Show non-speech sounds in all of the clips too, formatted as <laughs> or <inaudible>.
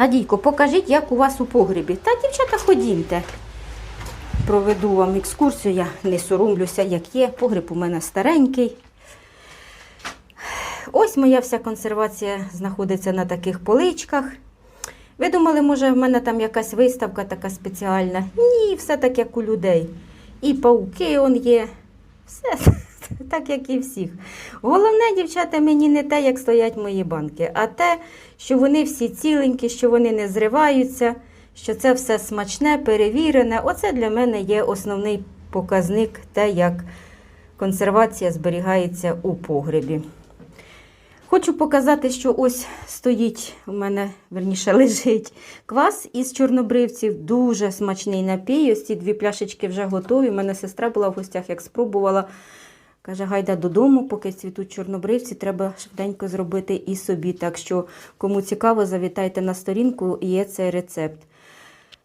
Надійко, покажіть, як у вас у погребі. Та, дівчата, ходімте. Проведу вам екскурсію, я не соромлюся, як є. Погреб у мене старенький. Ось моя вся консервація знаходиться на таких поличках. Ви думали, може, в мене там якась виставка така спеціальна? Ні, все так, як у людей. І пауки он є. Все так, як і всіх. Головне, дівчата, мені не те, як стоять мої банки, а те, що вони всі ціленькі, що вони не зриваються, що це все смачне, перевірене. Оце для мене є основний показник, те, як консервація зберігається у погребі. Хочу показати, що ось стоїть у мене, верніше, <laughs> лежить квас із чорнобривців. Дуже смачний напій. Ось ці дві пляшечки вже готові. У мене сестра була в гостях, як спробувала. Каже, гайда додому, поки цвітуть чорнобривці, треба швиденько зробити і собі. Так що, кому цікаво, завітайте на сторінку, є цей рецепт.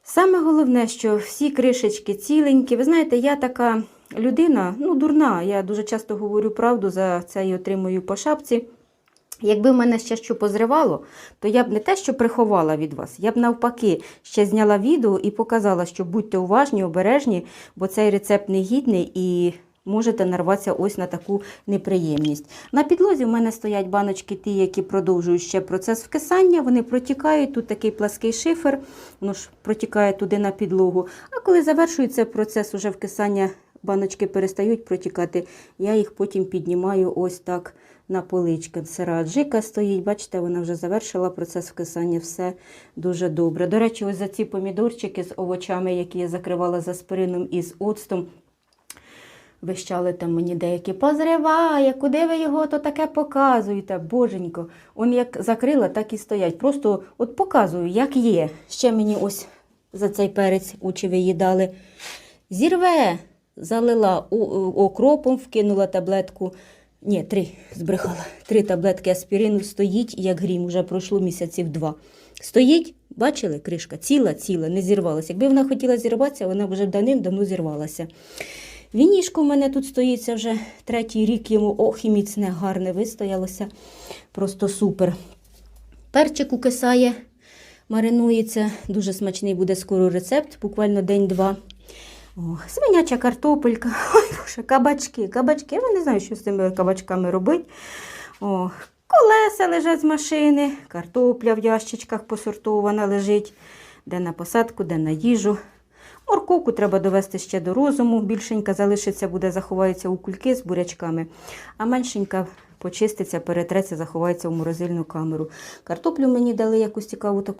Саме головне, що всі кришечки ціленькі. Ви знаєте, я така людина, ну, дурна. Я дуже часто говорю правду, за це і отримую по шапці. Якби мене ще що позривало, то я б не те, що приховала від вас, я б навпаки ще зняла відео і показала, що будьте уважні, обережні, бо цей рецепт негідний і можете нарватися ось на таку неприємність. На підлозі в мене стоять баночки ті, які продовжують ще процес вкисання, вони протікають, тут такий плаский шифер, воно ж протікає туди на підлогу. А коли завершується процес уже вкисання, баночки перестають протікати, я їх потім піднімаю ось так на полички. Сира аджика стоїть, бачите, вона вже завершила процес вкисання, все дуже добре. До речі, ось за ці помідорчики з овочами, які я закривала з аспирином і з оцтом, Вищали там мені деякі позриває, куди ви його то таке показуєте, боженько. Он як закрила, так і стоять. Просто от показую, як є. Ще мені ось за цей перець очі виїдали. Зірве, залила окропом, вкинула таблетку. Ні, три збрехала. Три таблетки аспірину стоїть, як грім, уже пройшло місяців два. Стоїть, бачили, кришка, ціла, ціла, не зірвалася. Якби вона хотіла зірватися, вона вже давним-давно зірвалася. Вінішко в мене тут стоїть це вже третій рік йому. Ох, і міцне, гарне вистоялося. Просто супер. Перчик укисає, маринується. Дуже смачний буде скоро рецепт, буквально день-два. Свиняча картопелька. <laughs> Ой, боже, кабачки. Кабачки. Я не знаю, що з цими кабачками робити. Колеса лежать з машини, картопля в ящичках посортована лежить. Де на посадку, де на їжу. Морковку треба довести ще до розуму. Більшенька залишиться, буде, заховається у кульки з бурячками, а меншенька почиститься, перетреться, заховається у морозильну камеру. Картоплю мені дали якусь цікаву таку.